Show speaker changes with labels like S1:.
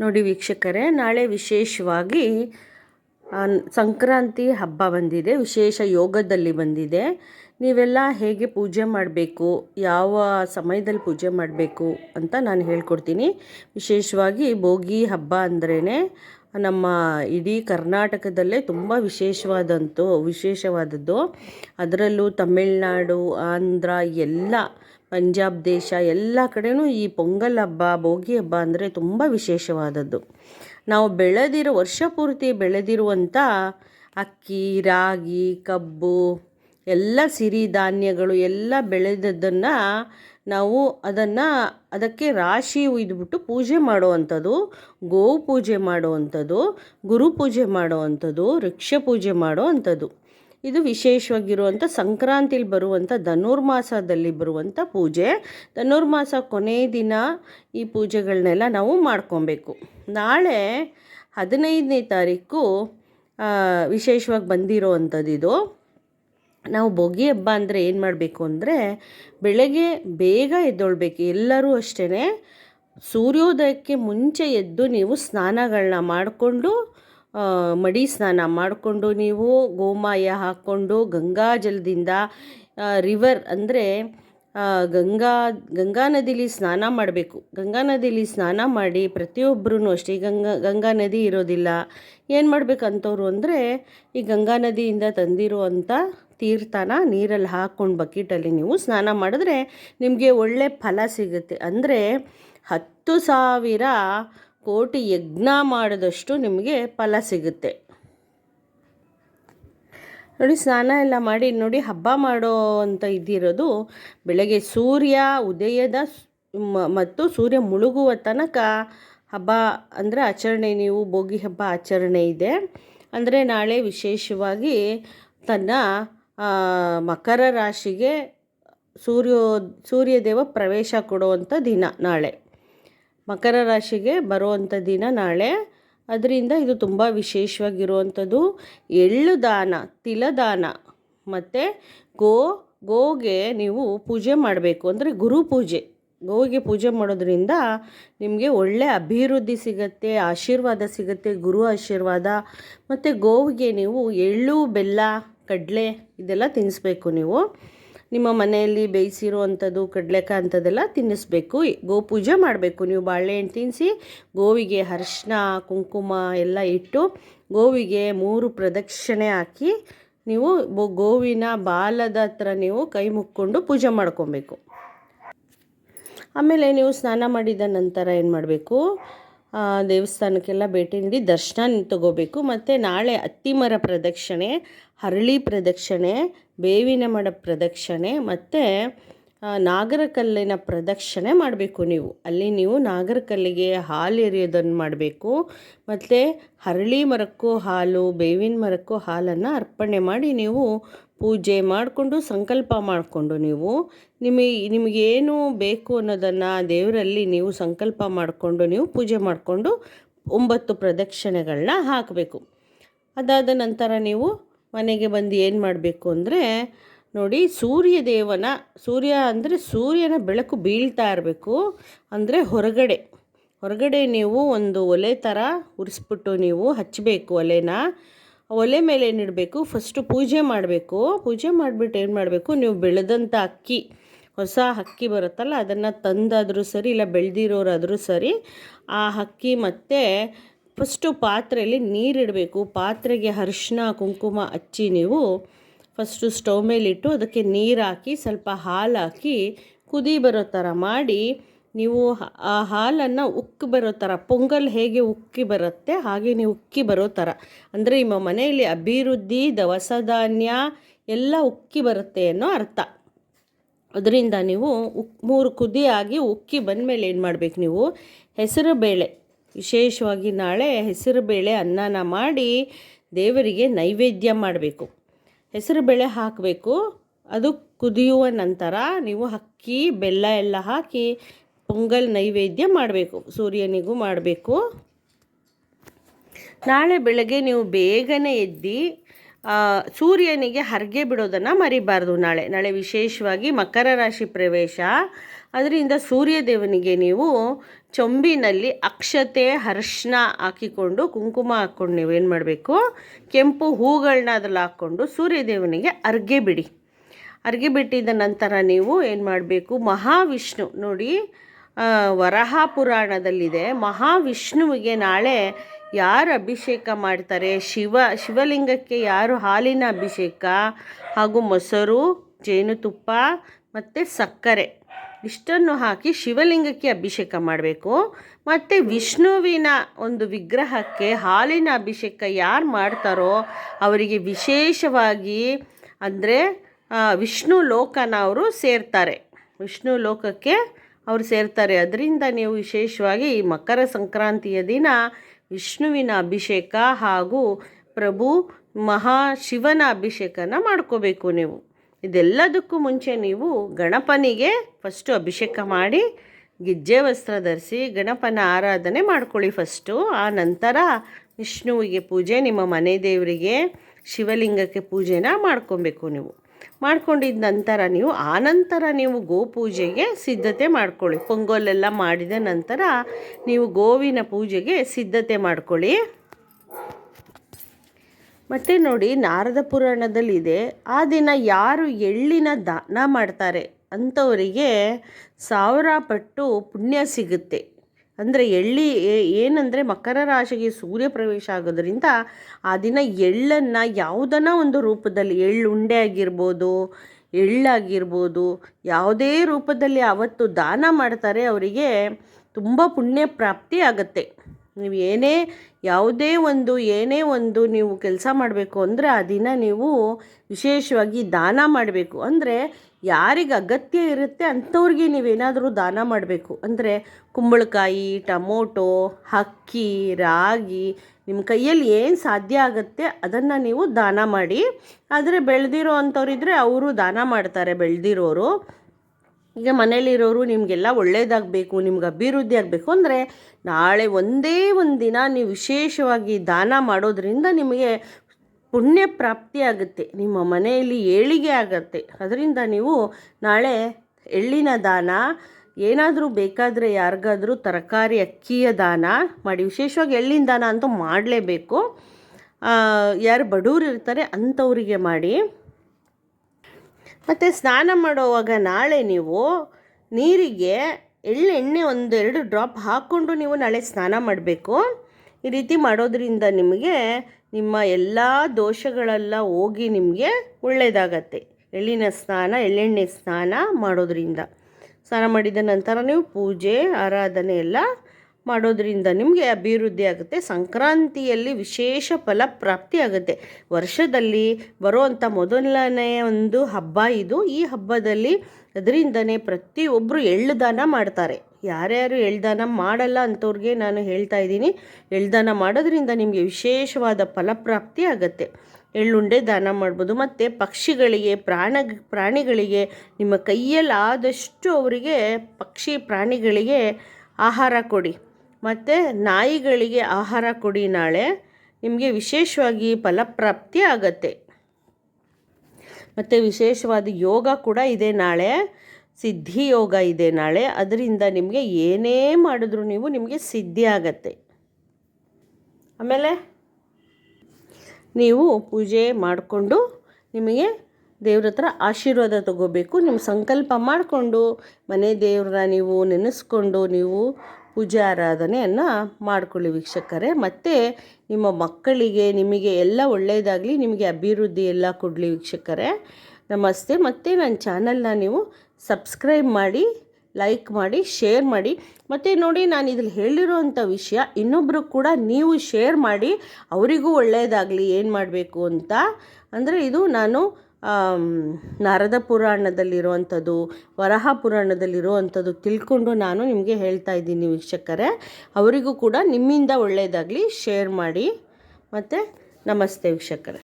S1: ನೋಡಿ ವೀಕ್ಷಕರೇ, ನಾಳೆ ವಿಶೇಷವಾಗಿ ಸಂಕ್ರಾಂತಿ ಹಬ್ಬ ಬಂದಿದೆ, ವಿಶೇಷ ಯೋಗದಲ್ಲಿ ಬಂದಿದೆ. ನೀವೆಲ್ಲ ಹೇಗೆ ಪೂಜೆ ಮಾಡಬೇಕು, ಯಾವ ಸಮಯದಲ್ಲಿ ಪೂಜೆ ಮಾಡಬೇಕು ಅಂತ ನಾನು ಹೇಳ್ಕೊಡ್ತೀನಿ. ವಿಶೇಷವಾಗಿ ಭೋಗಿ ಹಬ್ಬ ಅಂದ್ರೇ ನಮ್ಮ ಇಡೀ ಕರ್ನಾಟಕದಲ್ಲೇ ತುಂಬ ವಿಶೇಷವಾದಂತು, ವಿಶೇಷವಾದದ್ದು. ಅದರಲ್ಲೂ ತಮಿಳುನಾಡು, ಆಂಧ್ರ, ಎಲ್ಲ ಪಂಜಾಬ್ ದೇಶ ಎಲ್ಲ ಕಡೆಯೂ ಈ ಪೊಂಗಲ್ ಹಬ್ಬ, ಭೋಗಿ ಹಬ್ಬ ಅಂದರೆ ತುಂಬ ವಿಶೇಷವಾದದ್ದು. ನಾವು ಬೆಳೆದಿರೋ ವರ್ಷ ಪೂರ್ತಿ ಬೆಳೆದಿರುವಂಥ ಅಕ್ಕಿ, ರಾಗಿ, ಕಬ್ಬು, ಎಲ್ಲ ಸಿರಿಧಾನ್ಯಗಳು ಎಲ್ಲ ಬೆಳೆದದ್ದನ್ನು ನಾವು ಅದನ್ನು ಅದಕ್ಕೆ ರಾಶಿ ಉಯ್ದುಬಿಟ್ಟು ಪೂಜೆ ಮಾಡುವಂಥದ್ದು, ಗೋವು ಪೂಜೆ ಮಾಡುವಂಥದ್ದು, ಗುರು ಪೂಜೆ ಮಾಡುವಂಥದ್ದು, ವೃಕ್ಷ ಪೂಜೆ ಮಾಡುವಂಥದ್ದು. ಇದು ವಿಶೇಷವಾಗಿರುವಂಥ ಸಂಕ್ರಾಂತಿಲಿ ಬರುವಂಥ ಧನುರ್ಮಾಸದಲ್ಲಿ ಬರುವಂಥ ಪೂಜೆ. ಧನುರ್ಮಾಸ ಕೊನೆಯ ದಿನ ಈ ಪೂಜೆಗಳನ್ನೆಲ್ಲ ನಾವು ಮಾಡ್ಕೊಬೇಕು. ನಾಳೆ ಹದಿನೈದನೇ ತಾರೀಕು ವಿಶೇಷವಾಗಿ ಬಂದಿರೋ ಅಂಥದ್ದು ಇದು ನಾವು ಭೋಗಿ ಹಬ್ಬ ಅಂದರೆ ಏನು ಮಾಡಬೇಕು ಅಂದರೆ ಬೆಳಗ್ಗೆ ಬೇಗ ಎದ್ದೊಳ್ಬೇಕು. ಎಲ್ಲರೂ ಅಷ್ಟೇ ಸೂರ್ಯೋದಯಕ್ಕೆ ಮುಂಚೆ ಎದ್ದು ನೀವು ಸ್ನಾನಗಳನ್ನ ಮಾಡಿಕೊಂಡು ಮಡಿ ಸ್ನಾನ ಮಾಡಿಕೊಂಡು ನೀವು ಗೋಮಾಯ ಹಾಕ್ಕೊಂಡು ಗಂಗಾ ಜಲದಿಂದ ರಿವರ್ ಅಂದರೆ ಗಂಗಾ ಗಂಗಾ ನದಿಲಿ ಸ್ನಾನ ಮಾಡಬೇಕು. ಗಂಗಾ ನದಿಲಿ ಸ್ನಾನ ಮಾಡಿ ಪ್ರತಿಯೊಬ್ಬರೂ ಅಷ್ಟೇ ಗಂಗಾ ಗಂಗಾ ನದಿ ಇರೋದಿಲ್ಲ. ಏನು ಮಾಡ್ಬೇಕಂತವ್ರು ಅಂದರೆ, ಈ ಗಂಗಾ ನದಿಯಿಂದ ತಂದಿರುವಂಥ ತೀರ್ಥನ ನೀರಲ್ಲಿ ಹಾಕ್ಕೊಂಡು ಬಕೆಟಲ್ಲಿ ನೀವು ಸ್ನಾನ ಮಾಡಿದ್ರೆ ನಿಮಗೆ ಒಳ್ಳೆ ಫಲ ಸಿಗುತ್ತೆ. ಅಂದರೆ ಹತ್ತು ಸಾವಿರ ಕೋಟಿ ಯಜ್ಞ ಮಾಡಿದಷ್ಟು ನಿಮಗೆ ಫಲ ಸಿಗುತ್ತೆ. ನೋಡಿ, ಸ್ನಾನ ಎಲ್ಲ ಮಾಡಿ, ನೋಡಿ, ಹಬ್ಬ ಮಾಡೋ ಅಂತ ಇದ್ದಿರೋದು ಬೆಳಗ್ಗೆ ಸೂರ್ಯ ಉದಯದ ಮತ್ತು ಸೂರ್ಯ ಮುಳುಗುವ ತನಕ ಹಬ್ಬ ಅಂದರೆ ಆಚರಣೆ, ನೀವು ಭೋಗಿ ಹಬ್ಬ ಆಚರಣೆ ಇದೆ. ಅಂದರೆ ನಾಳೆ ವಿಶೇಷವಾಗಿ ತನ್ನ ಮಕರ ರಾಶಿಗೆ ಸೂರ್ಯೋ, ಸೂರ್ಯದೇವ ಪ್ರವೇಶ ಕೊಡುವಂಥ ದಿನ ನಾಳೆ. ಮಕರ ರಾಶಿಗೆ ಬರುವಂಥ ದಿನ ನಾಳೆ. ಅದರಿಂದ ಇದು ತುಂಬ ವಿಶೇಷವಾಗಿರುವಂಥದ್ದು. ಎಳ್ಳು ದಾನ ತಿಲದಾನ ಮತ್ತು ಗೋ, ಗೋಗೆ ನೀವು ಪೂಜೆ ಮಾಡಬೇಕು. ಅಂದರೆ ಗುರು ಪೂಜೆ. ಗೋವಿಗೆ ಪೂಜೆ ಮಾಡೋದ್ರಿಂದ ನಿಮಗೆ ಒಳ್ಳೆ ಅಭಿವೃದ್ಧಿ ಸಿಗತ್ತೆ, ಆಶೀರ್ವಾದ ಸಿಗತ್ತೆ, ಗುರು ಆಶೀರ್ವಾದ. ಮತ್ತು ಗೋವಿಗೆ ನೀವು ಎಳ್ಳು, ಬೆಲ್ಲ, ಕಡಲೆ ಇದೆಲ್ಲ ತಿನ್ನಿಸ್ಬೇಕು ನೀವು. ನಿಮ್ಮ ಮನೆಯಲ್ಲಿ ಬೇಯಿಸಿರುವಂಥದ್ದು ಕಡಲೆಕಾಯಿ ಅಂಥದ್ದೆಲ್ಲ ತಿನ್ನಿಸ್ಬೇಕು. ಗೋ ಪೂಜೆ ಮಾಡಬೇಕು. ನೀವು ಬಾಳೆಹಣ್ಣು ತಿನ್ನಿಸಿ, ಗೋವಿಗೆ ಅರಿಶಿನ, ಕುಂಕುಮ ಎಲ್ಲ ಇಟ್ಟು ಗೋವಿಗೆ ಮೂರು ಪ್ರದಕ್ಷಿಣೆ ಹಾಕಿ ನೀವು ಗೋವಿನ ಬಾಲದ ಹತ್ರ ನೀವು ಕೈ ಮುಕ್ಕೊಂಡು ಪೂಜೆ ಮಾಡ್ಕೊಬೇಕು. ಆಮೇಲೆ ನೀವು ಸ್ನಾನ ಮಾಡಿದ ನಂತರ ಏನು ಮಾಡಬೇಕು ದೇವಸ್ಥಾನಕ್ಕೆಲ್ಲ ಭೇಟಿ ನೀಡಿ ದರ್ಶನ ತಗೋಬೇಕು. ಮತ್ತು ನಾಳೆ ಅತ್ತಿಮರ ಪ್ರದಕ್ಷಿಣೆ, ಹರಳಿ ಪ್ರದಕ್ಷಿಣೆ, ಬೇವಿನ ಮಡ ಪ್ರದಕ್ಷಿಣೆ, ಮತ್ತು ನಾಗರಕಲ್ಲಿನ ಪ್ರದಕ್ಷಿಣೆ ಮಾಡಬೇಕು ನೀವು. ಅಲ್ಲಿ ನೀವು ನಾಗರಕಲ್ಲಿಗೆ ಹಾಲು ಎರೆಯೋದನ್ನು ಮಾಡಬೇಕು. ಮತ್ತು ಹರಳಿ ಮರಕ್ಕೂ ಹಾಲು, ಬೇವಿನ ಮರಕ್ಕೂ ಹಾಲನ್ನು ಅರ್ಪಣೆ ಮಾಡಿ ನೀವು ಪೂಜೆ ಮಾಡಿಕೊಂಡು, ಸಂಕಲ್ಪ ಮಾಡಿಕೊಂಡು ನೀವು ನಿಮಗೆ ನಿಮಗೇನು ಬೇಕು ಅನ್ನೋದನ್ನು ದೇವರಲ್ಲಿ ನೀವು ಸಂಕಲ್ಪ ಮಾಡಿಕೊಂಡು, ನೀವು ಪೂಜೆ ಮಾಡಿಕೊಂಡು ಒಂಬತ್ತು ಪ್ರದಕ್ಷಿಣೆಗಳನ್ನ ಹಾಕಬೇಕು. ಅದಾದ ನಂತರ ನೀವು ಮನೆಗೆ ಬಂದು ಏನು ಮಾಡಬೇಕು ಅಂದರೆ, ನೋಡಿ ಸೂರ್ಯ ದೇವನ, ಸೂರ್ಯ ಅಂದರೆ ಸೂರ್ಯನ ಬೆಳಕು ಬೀಳ್ತಾ ಇರಬೇಕು ಅಂದರೆ ಹೊರಗಡೆ. ಹೊರಗಡೆ ನೀವು ಒಂದು ಒಲೆ ಥರ ಉರಿಸ್ಬಿಟ್ಟು ನೀವು ಹಚ್ಚಬೇಕು ಒಲೆನ. ಒಲೆ ಮೇಲೆ ಏನಿಡಬೇಕು ಫಸ್ಟು ಪೂಜೆ ಮಾಡಬೇಕು. ಪೂಜೆ ಮಾಡಿಬಿಟ್ಟು ಏನು ಮಾಡಬೇಕು? ನೀವು ಬೆಳೆದಂಥ ಅಕ್ಕಿ, ಹೊಸ ಅಕ್ಕಿ ಬರುತ್ತಲ್ಲ, ಅದನ್ನು ತಂದಾದರೂ ಸರಿ, ಇಲ್ಲ ಬೆಳೆದಿರೋರಾದರೂ ಸರಿ, ಆ ಅಕ್ಕಿ ಮತ್ತು ಫಸ್ಟು ಪಾತ್ರೆಯಲ್ಲಿ ನೀರಿಡಬೇಕು ಪಾತ್ರೆಗೆ ಅರಿಶಿನ ಕುಂಕುಮ ಹಚ್ಚಿ ನೀವು ಫಸ್ಟು ಸ್ಟವ್ ಮೇಲಿಟ್ಟು ಅದಕ್ಕೆ ನೀರು ಹಾಕಿ, ಸ್ವಲ್ಪ ಹಾಲು ಹಾಕಿ ಕುದಿ ಬರೋ ಥರ ಮಾಡಿ ನೀವು ಆ ಹಾಲನ್ನು ಉಕ್ಕಿ ಬರೋ ಥರ ಪೊಂಗಲ್ ಹೇಗೆ ಉಕ್ಕಿ ಬರುತ್ತೆ, ಹಾಗೆ ನೀವು ಉಕ್ಕಿ ಬರೋ ಥರ ಅಂದರೆ ನಿಮ್ಮ ಮನೆಯಲ್ಲಿ ಅಭಿವೃದ್ಧಿ ದವಸ ಧಾನ್ಯ ಎಲ್ಲ ಉಕ್ಕಿ ಬರುತ್ತೆ ಅನ್ನೋ ಅರ್ಥ. ಅದರಿಂದ ನೀವು ಉಕ್, ಮೂರು ಕುದಿಯಾಗಿ ಉಕ್ಕಿ ಬಂದಮೇಲೆ ಏನು ಮಾಡಬೇಕು ನೀವು? ಹೆಸರು ಬೇಳೆ. ವಿಶೇಷವಾಗಿ ನಾಳೆ ಹೆಸರು ಬೇಳೆ ಅನ್ನನ ಮಾಡಿ ದೇವರಿಗೆ ನೈವೇದ್ಯ ಮಾಡಬೇಕು. ಹೆಸರು ಬೇಳೆ ಹಾಕಬೇಕು. ಅದು ಕುದಿಯುವ ನಂತರ ನೀವು ಅಕ್ಕಿ, ಬೆಲ್ಲ ಎಲ್ಲ ಹಾಕಿ ಪೊಂಗಲ್ ನೈವೇದ್ಯ ಮಾಡಬೇಕು, ಸೂರ್ಯನಿಗೂ ಮಾಡಬೇಕು. ನಾಳೆ ಬೆಳಗ್ಗೆ ನೀವು ಬೇಗನೆ ಎದ್ದು ಸೂರ್ಯನಿಗೆ ಹರಗೆ ಬಿಡೋದನ್ನು ಮರಿಬಾರ್ದು ನಾಳೆ. ನಾಳೆ ವಿಶೇಷವಾಗಿ ಮಕರ ರಾಶಿ ಪ್ರವೇಶ. ಅದರಿಂದ ಸೂರ್ಯದೇವನಿಗೆ ನೀವು ಚೊಂಬಿನಲ್ಲಿ ಅಕ್ಷತೆ, ಹರ್ಷಣ ಹಾಕಿಕೊಂಡು ಕುಂಕುಮ ಹಾಕ್ಕೊಂಡು ಏನು ಮಾಡಬೇಕು? ಕೆಂಪು ಹೂಗಳನ್ನ ಅದ್ರಲ್ಲಿ ಹಾಕ್ಕೊಂಡು ಸೂರ್ಯದೇವನಿಗೆ ಅರ್ಗೆ ಬಿಡಿ. ಅರ್ಗೆ ಬಿಟ್ಟಿದ ನಂತರ ನೀವು ಏನು ಮಾಡಬೇಕು? ಮಹಾವಿಷ್ಣು ನೋಡಿ ವರಾಹ ಪುರಾಣದಲ್ಲಿದೆ ಮಹಾವಿಷ್ಣುವಿಗೆ ನಾಳೆ ಯಾರು ಅಭಿಷೇಕ ಮಾಡ್ತಾರೆ? ಶಿವ, ಶಿವಲಿಂಗಕ್ಕೆ ಯಾರು ಹಾಲಿನ ಅಭಿಷೇಕ? ಹಾಗೂ ಮೊಸರು, ಜೇನುತುಪ್ಪ ಮತ್ತು ಸಕ್ಕರೆ ಇಷ್ಟನ್ನು ಹಾಕಿ ಶಿವಲಿಂಗಕ್ಕೆ ಅಭಿಷೇಕ ಮಾಡಬೇಕು. ಮತ್ತು ವಿಷ್ಣುವಿನ ಒಂದು ವಿಗ್ರಹಕ್ಕೆ ಹಾಲಿನ ಅಭಿಷೇಕ ಯಾರು ಮಾಡ್ತಾರೋ ಅವರಿಗೆ ವಿಶೇಷವಾಗಿ ಅಂದರೆ ವಿಷ್ಣು ಲೋಕನ ಅವರು ಸೇರ್ತಾರೆ. ವಿಷ್ಣು ಲೋಕಕ್ಕೆ ಅವರು ಸೇರ್ತಾರೆ. ಅದರಿಂದ ನೀವು ವಿಶೇಷವಾಗಿ ಮಕರ ಸಂಕ್ರಾಂತಿಯ ದಿನ ವಿಷ್ಣುವಿನ ಅಭಿಷೇಕ ಹಾಗೂ ಪ್ರಭು ಮಹಾಶಿವನ ಅಭಿಷೇಕನ ಮಾಡ್ಕೋಬೇಕು ನೀವು. ಇದೆಲ್ಲದಕ್ಕೂ ಮುಂಚೆ ನೀವು ಗಣಪನಿಗೆ ಫಸ್ಟು ಅಭಿಷೇಕ ಮಾಡಿ, ಗೆಜ್ಜೆ ವಸ್ತ್ರ ಧರಿಸಿ ಗಣಪನ ಆರಾಧನೆ ಮಾಡ್ಕೊಳ್ಳಿ ಫಸ್ಟು ಆ ನಂತರ ವಿಷ್ಣುವಿಗೆ ಪೂಜೆ, ನಿಮ್ಮ ಮನೆ ದೇವರಿಗೆ ಶಿವಲಿಂಗಕ್ಕೆ ಪೂಜೆನ ಮಾಡ್ಕೊಬೇಕು ನೀವು. ಮಾಡ್ಕೊಂಡಿದ್ದ ನಂತರ ನೀವು ಆನಂತರ ನೀವು ಗೋಪೂಜೆಗೆ ಸಿದ್ಧತೆ ಮಾಡ್ಕೊಳ್ಳಿ. ಪೊಂಗಲೆಲ್ಲ ಮಾಡಿದ ನಂತರ ನೀವು ಗೋವಿನ ಪೂಜೆಗೆ ಸಿದ್ಧತೆ ಮಾಡ್ಕೊಳ್ಳಿ. ಮತ್ತು ನೋಡಿ, ನಾರದ ಪುರಾಣದಲ್ಲಿದೆ, ಆ ದಿನ ಯಾರು ಎಳ್ಳಿನ ದಾನ ಮಾಡ್ತಾರೆ ಅಂಥವರಿಗೆ ಸಾವಿರ ಪಟ್ಟು ಪುಣ್ಯ ಸಿಗುತ್ತೆ. ಅಂದರೆ ಎಳ್ಳಿ ಏನಂದರೆ ಮಕರ ರಾಶಿಗೆ ಸೂರ್ಯ ಪ್ರವೇಶ ಆಗೋದ್ರಿಂದ ಆ ದಿನ ಎಳ್ಳನ್ನು ಯಾವುದನ್ನ ಒಂದು ರೂಪದಲ್ಲಿ, ಎಳ್ಳು ಉಂಡೆ ಆಗಿರ್ಬೋದು, ಎಳ್ಳಾಗಿರ್ಬೋದು, ಯಾವುದೇ ರೂಪದಲ್ಲಿ ಅವತ್ತು ದಾನ ಮಾಡ್ತಾರೆ, ಅವರಿಗೆ ತುಂಬ ಪುಣ್ಯ ಪ್ರಾಪ್ತಿ ಆಗುತ್ತೆ. ನೀವು ಏನೇ ಯಾವುದೇ ಒಂದು, ಏನೇ ಒಂದು ನೀವು ಕೆಲಸ ಮಾಡಬೇಕು ಅಂದರೆ ಆ ದಿನ ನೀವು ವಿಶೇಷವಾಗಿ ದಾನ ಮಾಡಬೇಕು. ಅಂದರೆ ಯಾರಿಗೆ ಅಗತ್ಯ ಇರುತ್ತೆ ಅಂಥವ್ರಿಗೆ ನೀವೇನಾದರೂ ದಾನ ಮಾಡಬೇಕು. ಅಂದರೆ ಕುಂಬಳಕಾಯಿ, ಟಮೋಟೊ, ಅಕ್ಕಿ, ರಾಗಿ ನಿಮ್ಮ ಕೈಯಲ್ಲಿ ಏನು ಸಾಧ್ಯ ಆಗುತ್ತೆ ಅದನ್ನು ನೀವು ದಾನ ಮಾಡಿ. ಆದರೆ ಬೆಳೆದಿರೋ ಅಂಥವ್ರಿದ್ರೆ ಅವರು ದಾನ ಮಾಡ್ತಾರೆ, ಬೆಳೆದಿರೋರು. ಈಗ ಮನೇಲಿರೋರು ನಿಮಗೆಲ್ಲ ಒಳ್ಳೇದಾಗಬೇಕು, ನಿಮ್ಗೆ ಅಭಿವೃದ್ಧಿ ಆಗಬೇಕು ಅಂದರೆ ನಾಳೆ ಒಂದೇ ಒಂದು ದಿನ ನೀವು ವಿಶೇಷವಾಗಿ ದಾನ ಮಾಡೋದ್ರಿಂದ ನಿಮಗೆ ಪುಣ್ಯ ಪ್ರಾಪ್ತಿ ಆಗುತ್ತೆ, ನಿಮ್ಮ ಮನೆಯಲ್ಲಿ ಏಳಿಗೆ ಆಗುತ್ತೆ. ಅದರಿಂದ ನೀವು ನಾಳೆ ಎಳ್ಳಿನ ದಾನ, ಏನಾದರೂ ಬೇಕಾದರೆ ಯಾರಿಗಾದರೂ ತರಕಾರಿ, ಅಕ್ಕಿಯ ದಾನ ಮಾಡಿ, ವಿಶೇಷವಾಗಿ ಎಳ್ಳಿನ ದಾನ ಅಂತೂ ಮಾಡಲೇಬೇಕು. ಯಾರು ಬಡವರು ಇರ್ತಾರೆ ಅಂಥವರಿಗೆ ಮಾಡಿ. ಮತ್ತು ಸ್ನಾನ ಮಾಡುವಾಗ ನಾಳೆ ನೀವು ನೀರಿಗೆ ಎಳ್ಳೆಣ್ಣೆ ಒಂದೆರಡು ಡ್ರಾಪ್ ಹಾಕ್ಕೊಂಡು ನೀವು ನಾಳೆ ಸ್ನಾನ ಮಾಡಬೇಕು. ಈ ರೀತಿ ಮಾಡೋದ್ರಿಂದ ನಿಮಗೆ ನಿಮ್ಮ ಎಲ್ಲ ದೋಷಗಳೆಲ್ಲ ಹೋಗಿ ನಿಮಗೆ ಒಳ್ಳೆಯದಾಗತ್ತೆ ಎಳ್ಳಿನ ಸ್ನಾನ, ಎಳ್ಳೆಣ್ಣೆ ಸ್ನಾನ ಮಾಡೋದ್ರಿಂದ. ಸ್ನಾನ ಮಾಡಿದ ನಂತರ ನೀವು ಪೂಜೆ, ಆರಾಧನೆ ಎಲ್ಲ ಮಾಡೋದ್ರಿಂದ ನಿಮಗೆ ಅಭಿವೃದ್ಧಿ ಆಗುತ್ತೆ. ಸಂಕ್ರಾಂತಿಯಲ್ಲಿ ವಿಶೇಷ ಫಲ ಪ್ರಾಪ್ತಿ ಆಗುತ್ತೆ. ವರ್ಷದಲ್ಲಿ ಬರುವಂಥ ಮೊದಲನೇ ಒಂದು ಹಬ್ಬ ಇದು. ಈ ಹಬ್ಬದಲ್ಲಿ ಅದರಿಂದನೇ ಪ್ರತಿಯೊಬ್ಬರು ಎಳ್ಳು ದಾನ ಮಾಡ್ತಾರೆ. ಯಾರ್ಯಾರು ಎಳ್ದಾನ ಮಾಡಲ್ಲ ಅಂಥವ್ರಿಗೆ ನಾನು ಹೇಳ್ತಾ ಇದ್ದೀನಿ. ಎಳ್ದಾನ ಮಾಡೋದ್ರಿಂದ ನಿಮಗೆ ವಿಶೇಷವಾದ ಫಲಪ್ರಾಪ್ತಿ ಆಗುತ್ತೆ. ಎಳ್ಳುಂಡೆ ದಾನ ಮಾಡ್ಬೋದು. ಮತ್ತು ಪಕ್ಷಿಗಳಿಗೆ, ಪ್ರಾಣ, ಪ್ರಾಣಿಗಳಿಗೆ, ನಿಮ್ಮ ಕೈಯಲ್ಲಿ ಆದಷ್ಟು ಅವರಿಗೆ ಪಕ್ಷಿ ಪ್ರಾಣಿಗಳಿಗೆ ಆಹಾರ ಕೊಡಿ. ಮತ್ತು ನಾಯಿಗಳಿಗೆ ಆಹಾರ ಕೊಡಿ ನಾಳೆ. ನಿಮಗೆ ವಿಶೇಷವಾಗಿ ಫಲಪ್ರಾಪ್ತಿ ಆಗತ್ತೆ. ಮತ್ತು ವಿಶೇಷವಾದ ಯೋಗ ಕೂಡ ಇದೆ ನಾಳೆ. ಸಿದ್ಧಿ ಯೋಗ ಇದೆ ನಾಳೆ. ಅದರಿಂದ ನಿಮಗೆ ಏನೇ ಮಾಡಿದ್ರು ನೀವು ನಿಮಗೆ ಸಿದ್ಧಿ ಆಗತ್ತೆ. ಆಮೇಲೆ ನೀವು ಪೂಜೆ ಮಾಡಿಕೊಂಡು ನಿಮಗೆ ದೇವ್ರ ಹತ್ರ ಆಶೀರ್ವಾದ ತಗೋಬೇಕು. ನಿಮ್ಮ ಸಂಕಲ್ಪ ಮಾಡಿಕೊಂಡು ಮನೆ ದೇವ್ರನ್ನ ನೀವು ನೆನೆಸ್ಕೊಂಡು ನೀವು ಪೂಜೆ ಆರಾಧನೆಯನ್ನು ಮಾಡ್ಕೊಳ್ಳಿ ವೀಕ್ಷಕರೇ. ಮತ್ತು ನಿಮ್ಮ ಮಕ್ಕಳಿಗೆ, ನಿಮಗೆ ಎಲ್ಲ ಒಳ್ಳೆಯದಾಗಲಿ ನಿಮಗೆ ಅಭಿವೃದ್ಧಿ ಎಲ್ಲ ಕೊಡಲಿ ವೀಕ್ಷಕರೇ. ನಮಸ್ತೆ. ಮತ್ತು ನನ್ನ ಚಾನಲ್ನ ನೀವು ಸಬ್ಸ್ಕ್ರೈಬ್ ಮಾಡಿ, ಲೈಕ್ ಮಾಡಿ, ಶೇರ್ ಮಾಡಿ. ಮತ್ತು ನೋಡಿ, ನಾನು ಇದ್ರಲ್ಲಿ ಹೇಳಿರೋವಂಥ ವಿಷಯ ಇನ್ನೊಬ್ಬರು ಕೂಡ ನೀವು ಶೇರ್ ಮಾಡಿ, ಅವರಿಗೂ ಒಳ್ಳೆಯದಾಗಲಿ ಏನು ಮಾಡಬೇಕು ಅಂತ. ಅಂದರೆ ಇದು ನಾನು ನಾರದ ಪುರಾಣದಲ್ಲಿರುವಂಥದ್ದು, ವರಹ ಪುರಾಣದಲ್ಲಿರುವಂಥದ್ದು ತಿಳ್ಕೊಂಡು ನಾನು ನಿಮಗೆ ಹೇಳ್ತಾ ಇದ್ದೀನಿ ವೀಕ್ಷಕರೇ. ಅವರಿಗೂ ಕೂಡ ನಿಮ್ಮಿಂದ ಒಳ್ಳೆಯದಾಗಲಿ ಶೇರ್ ಮಾಡಿ. ಮತ್ತು ನಮಸ್ತೆ ವೀಕ್ಷಕರೇ.